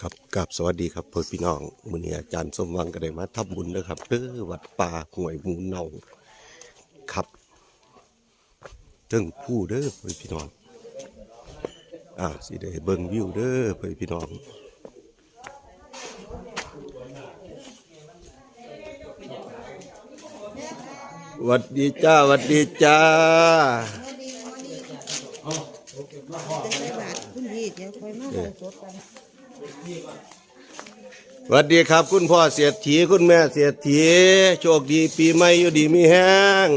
ครับกับสวัสดีครับเพื่อนพี่น้องมือนี้อาจารย์สมวังก็ได้มาทำบุญนะครับเด้อวัดป่าห่วยมูเนาครับถึงผู้เด้อเพื่อนพี่น้องอ่าสิได้เบิ่งวิวเด้อเพื่อนพี่น้องหวัดดีจ้าหวัดดีจ้าใส่บาทคุณพี่เดี๋ยวคอยมาเบิ่งสดกัน สวัสดีครับ คุณพ่อเสียถีคุณแม่เสียถีโชคดีปีใหม่อยู่ดีมีแห้ง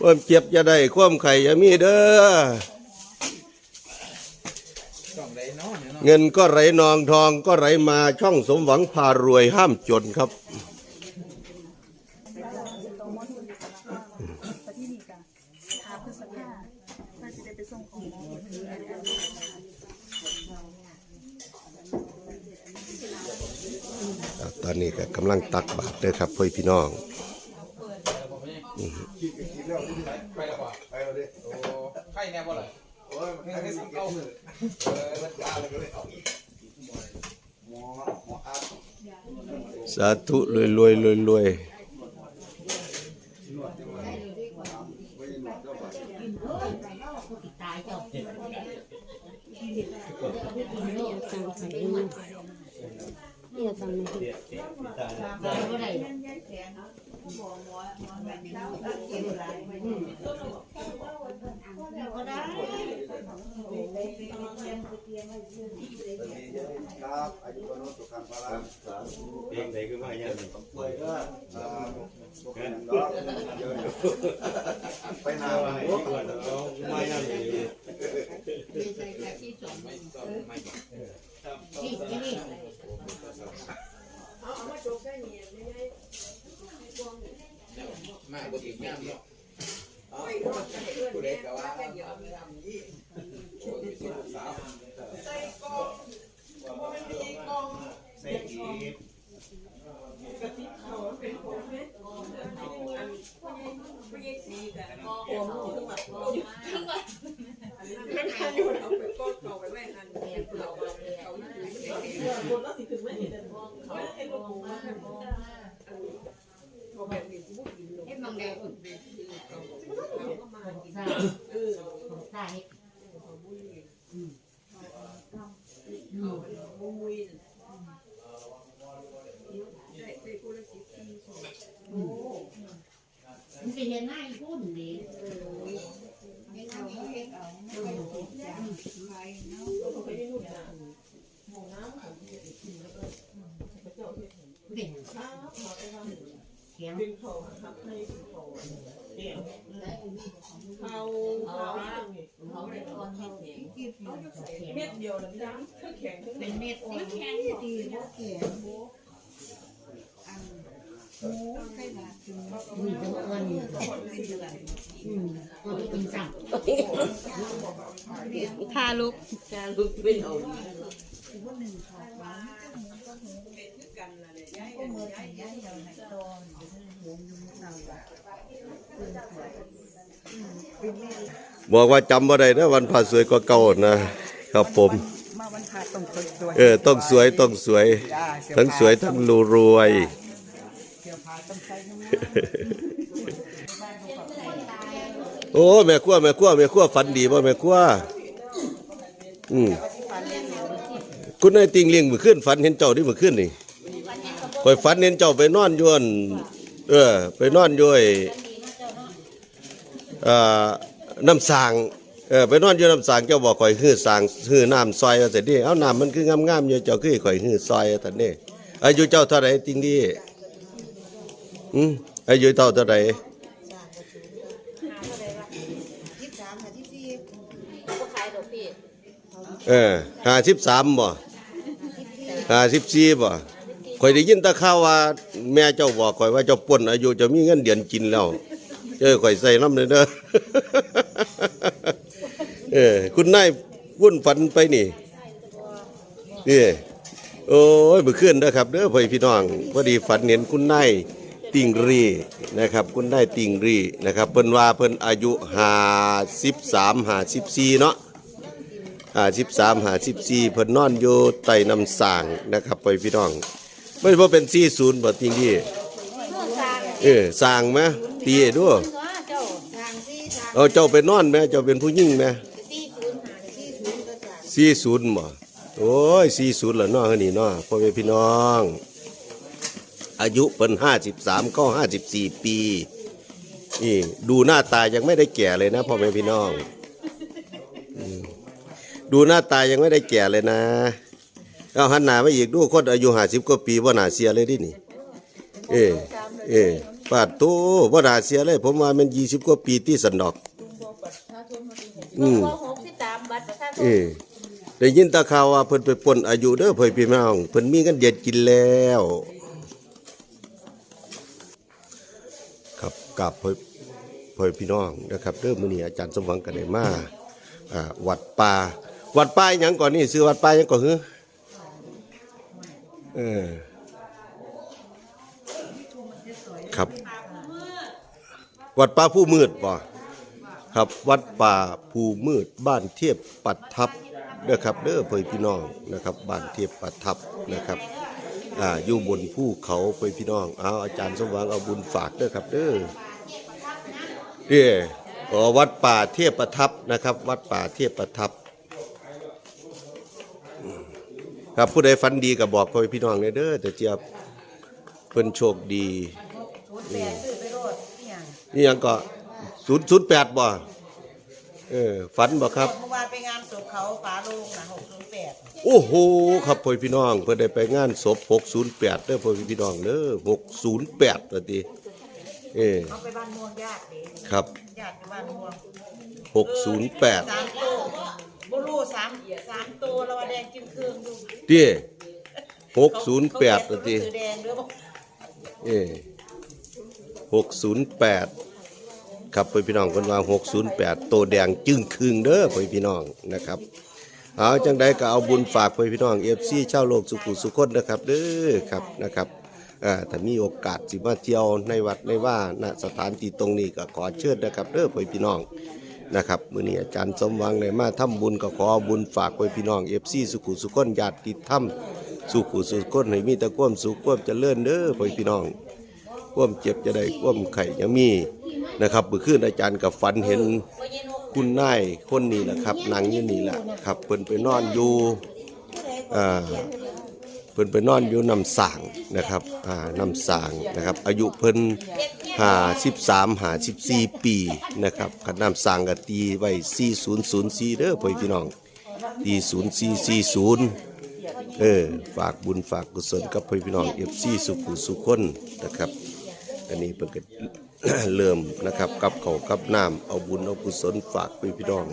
ความเจ็บจะได้ความไข่จะมีเด้อเงินก็ไหลนองทองก็ไหลมาช่องสมหวังพารวยห้ามจนครับ ที่นี่กันหาพฤษภาน่าจะได้ไปส่งของหมอ ต อนนี้ก็กำลังตักบาตรเด้อครับพ่อพี่น้องไข่แน่บ่ล่ะโอ้ยมันให้สิเอาเออมันตาเลยเลยเอาตสาธุรวยรวยรวยรวยเนี่ยทำในที่ครับอายุวันโนสุขังพลังสาธุเองไหนคือมาอย่างนี้ป่วยก็อ่าบ่เป็นดอกเยอะอยู่ไปหาว่าให้ดีกว่าเนาะมาอย่างนี้มาบ่ถึ งยามเนาะโอ้ยผู้ใดก็ว่าโอ้ยสิสาวใส่กล่องบ่แม่นมีกล่องใส่อีกมันจะเห็นหน้าอีพุ่นดี เด่นเขียงเขาเขาเขาได้ตอนที่เสียงเม็ดเดียวเลยนะแข็งเป็นเม็ดอ่อนแข็งดีบ่แข็งอันหมูใส่บาทถึงมีตัวอ่อนอืมอ่อนเป็นสั่งพาลูกจะลุกเป็นเอา ว่าหนึ่งขอดมาก็เมื่อถึงย้ายเราให้ตอนหงอยู่เก่าเป็นขอดเป็นแม่บอกว่าจำว่าได้นะวันพระสวยก็เก่านะครับผมมาวันพาต้องสวยเออต้องสวยต้องสวย ทั้งสวยทั้งรูรวยโอ้แม่ขั้วแม่ขั้วแม่ขั้วฝันดีป่ะแม่ขั้วอืมคุณนายติงเลี้ยงมือขึ้นฝันเห็นเจ้าที่มือขึ้นนี่ คอยฝันเห็นเจ้าไปนอนอยวนเออ ไปนอนอยวยเอ่อน้ำสางเออไปนอนอยู่น้ำสางเจ้าบอกข่อยฮื้อสางฮื้อน้ำซอยว่าเสร็จดิเอาน้ำมันคืองามๆอยู่เจ้าคือให้ข่อยฮื้อซอยแต่นี่อายุเจ้าเท่าไหร่ติงดีอืมอายุเท่าเท่าไหร่ยี่สิบสามค่ะที่สี่เออห้าสิบสามบ่ห้าสิบสี่บ่ ข่อยได้ยินแตะข่าวว่า แม่เจ้าบอกข่อยว่าเจ้าป่นอายุจะมีเงินเดือนกินแล้ว เจ้าข่อยใส่น้ำเลยเด้อ เออคุณนายวุ่นฝันไปนี่นี่โอ้ยเมื่อคืนเด้อครับเด้อพ่อพี่น้องพอดีฝันเห็นคุณนายติงรีนะครับ คุณนายติงรีนะครับเพิ่นว่าเพิ่นอายุห้าสิบสามห้าสิบสี่เนาะอ่าสิบสามหาสิบสี่เพิ่นนอนอยู่ใต้น้ำสางนะครับไปพี่น้อง ไม่ว่าเป็นสี่ศูนย์บ่จริงที่เมื่อสร้างเออสางไหมตีให้ด้วยเนาะเจ้าทางที่ทางเอาเจ้าไปนอนไหมเจ้าเป็นผู้หญิงไหมที่ศูนย์หาที่ศูนย์ก็จะสี่ศูนย์บ่โอ้ยสี่ศูนย์เหรอเนาะนี่เนาะพ่อแม่พี่น้อง อายุเพิ่นห้าสิบสามก็ห้าสิบสี่ปี นี่ดูหน้าตายังไม่ได้แก่เลยนะพ่อแม่พี่น้องอืมดูหน้าตายังไม่ได้แก่เลยนะ เอาหันหน้ามาอีกดูคนอายุห้าสิบกว่าปีว่าน่าเสียเลยดินี่ เออเออปาดโตว่าน่าเสียเลย ผมว่ามันยี่สิบกว่าปีที่สันดอก อืมพอหกสิบสามบัตรประชาชเอนอได้ยินตาข่าวว่าเพิ่นไปปล้นอายุเด้อเพิ่นพี่น้องเพิ่นมีกันเด็ดกินแล้ว ครับกับเพิ่นเพิ่นพี่น้องนะครับเด้อมื้อนี้อาจารย์สมหวังก็ได้มาอ่าวัดป่าวัดป่าหยังก่อนนี่ชื่อวัดป่าหยังก่อนหือ เออครับ วัดป่าผู้มืดบ่ครับวัดป่าภูมืดบ้านเทียบปัดทับเด้อครับเด้อเพื่อพี่น้องนะครับบ้านเทียบปัดทับนะครับอ่าอยู่บนภูเขาเพื่อพี่น้องเอาอาจารย์สมหวังเอาบุญฝากเด้อครับเด้อเด้ออ๋อวัดป่าเทียบประทับนะครับ วัดป่าเทียบประทับอืม ครับผู้ใดฝันดีก็บอกเพื่อนพี่น้องเลยเด้อแต่เจียบเพิ่นโชคดีแปดซื้อไปโลดนี่ยังนี่ยังก็ศูนย์ศูนย์แปดบ่เออฝันบ่ครับ เมื่อวานไปงานศพเขาฝาโลงนะหกศูนย์แปดโอ้โหครับพ่อพี่น้อง เพิ่นได้ไปงานศพ608เด้อพ่อพี่น้องเด้อ608ตัวติเออเอาไปบ้านม่วงญาติเด็ครับญาติไปบ้านม่วง608 สามโต บุรูสามสามโตแล้วว่าแดงจิ้มเครื่องดูติ608ตัวติสือแดงด้วยบอกเออ608ครับพ่อพี่น้องเพิ่นว่า608โตแดงจึงครึ่งเด้อพ่อพี่น้องนะครับเอาจังใดก็เอาบุญฝากพ่อพี่น้อง FC ชาวโลกสุขุสุคนนะครับเด้อครับนะครับอ่าถ้ามีโอกาสสิมาเที่ยวในวัดในว่าณสถานที่ตรงนี้ก็ขอเชิญนะครับเด้อพ่อพี่น้อง นะครับมื้อนี้อาจารย์สมหวังได้มาทำบุญก็ขอบุญฝากพ่อพี่น้อง FC สุขุสุคนญาติธรรมสุขุสุคนให้มีแต่ความสุขความเจริญเด้อพ่อพี่น้องความเจ็บจะได้ความไข่ยังมีนะครับเมื่อคืนอาจารย์กับฝันเห็นคุณนายคนนี้แหละครับนางยู่นี่แหละครับเพิ่นไปนอนอยู่อ่า พิ่นไปนอนอยู่นำสางนะครับอ่านำสางนะครับ อายุเพิ่นหาสิบสามหาสิบสี่ปีนะครับขันนำสางก็ตีไว้สี่ศูนย์ศูนย์สี่เด้อพ่อพี่น้องตีศูนย์สี่สี่ศูนย์เออฝากบุญฝากกุศลกับพี่น้องเอฟซีสุขุสุขคนนะครับ อันนี้เพิ่นก็เริ่มนะครับกับเขากับน้ำเอาบุญเอากุศลฝากไปพี่น้อง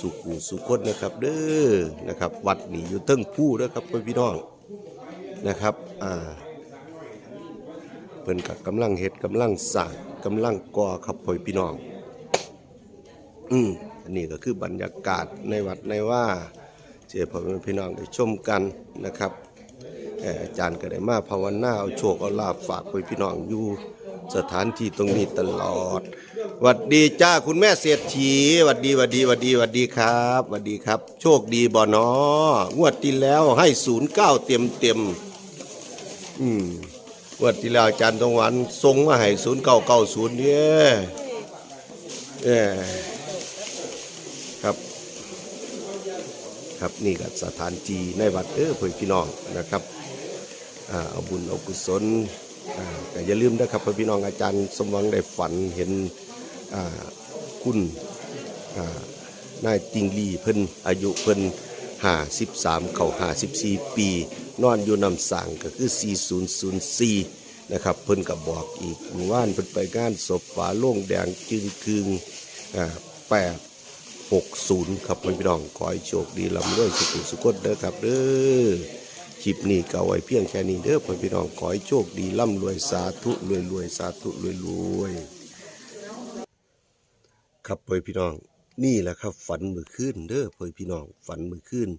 สุขุสุขคนนะครับ เด้อนะครับ วัดนี้อยู่เติ้งผู้เด้อครับพี่น้อง นะครับอ่าเพิ่นก็กำลังเฮ็ดกำลังสร้างกำลังก่อครับพ่อพี่น้องอืมอันนี้ก็คือบรรยากาศในวัดในว่าเจ้าพ่อพี่น้องได้ชมกันนะครับอาจารย์ก็ได้มาภาวนาเอาโชคเอาลาภฝากไปพี่น้องอยู่สถานที่ตรงนี้ตลอดหวัดดีจ้าคุณแม่เศรษฐีหวัดดีหวัดดีหวัดดีหวัดดีครับหวัดดีครับ โชคดีบ่อนองวดที่แล้วให้ศูนย์เก้าเต็มเต็ม อืมงวดที่แล้วอาจารย์ตรงวันทรงมาให้ศูนย์เก้าเก้าศูนย์เนี่ยเออครับ ครับนี่ก็สถานที่ในวัดเออเพื่อพี่น้องนะครับอ่าเอาบุญเอากุศลอ่าแต่อย่าลืมนะครับพ่อพี่น้องอาจารย์สมหวังได้ฝันเห็นอ่าคุณอ่านายติงลีเพิ่นอายุเพิ่น ห้าสิบสามเข้าห้าสิบสี่ปี นอนอยู่นำสั่งก็คือ 4004 นะครับเพิ่นก็บบอกอีกเมื่อวานเพิ่นไปงานศพฝาโล่งแดงจึงคืงอ่าแปด60 ครับพี่น้องขอให้โชคดีลำด้วยสุขุสุขเด้อครับเด้อคลิปนี้ก็ไว้เพียงแค่นี้เด้อพี่น้องขอให้โชคดีร่ำรวยสาธุรวยรวยสาธุรวยรวยครับพี่น้อง นี่แหละครับ ฝันมือขึ้นเด้อพี่น้อง ฝันมือขึ้น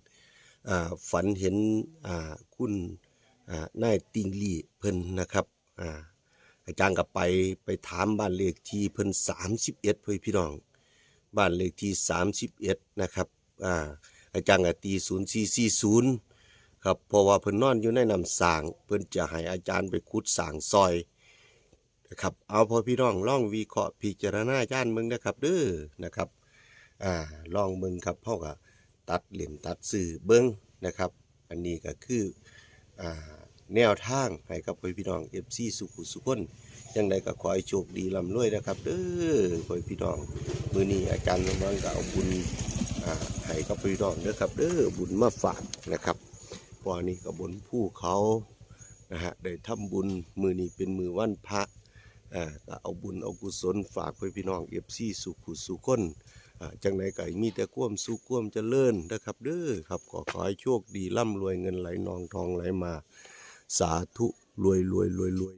ฝันเห็นคุณนายติงลี่เพิ่นนะครับอาอาจารย์ก็ไปไปถามบ้านเลขที่เพิ่น31เพื่อพี่น้อง บ้านเลขที่31นะครับอาอาจารย์ก็ตี0440ครับเพราะว่าเพิ่นนอนอยู่ในน้ำสางเพิ่นจะให้อาจารย์ไปขุดสางซอยนะครับเอาพอพี่น้องล่องวิเคราะห์พิจารณาญาณเบิ่งนะครับเด้อนะครับ อ่าลองเบิ่งครับเฮาก็ตัดเหลี่ยมตัดสื่อเบิ่งนะครับ อันนี้ก็คืออ่าแนวทางให้กับพี่น้อง FC สุขุสุขนจังใดก็ขอให้โชคดีร่ำรวยนะครับเด้อพี่น้องมือนี้อาจารย์กำลังก็เอาบุญให้กับพี่น้องเด้อครับเด้อบุญมาฝากนะครับพอนนี้ก็บนภูเขานะฮะได้ทำบุญมือนี้เป็นมือวันพระอ่าก็เอาบุญเอากุศลฝากไปพี่น้อง FC สุขุสุขคน จังไหนไก่มีแต่ก้วมสุขความเจริญนะครับเด้อครับขอขอให้โชคดีร่ำรวยเงินไหลนองทองไหลมา สาธุรวยรวยรวยรวย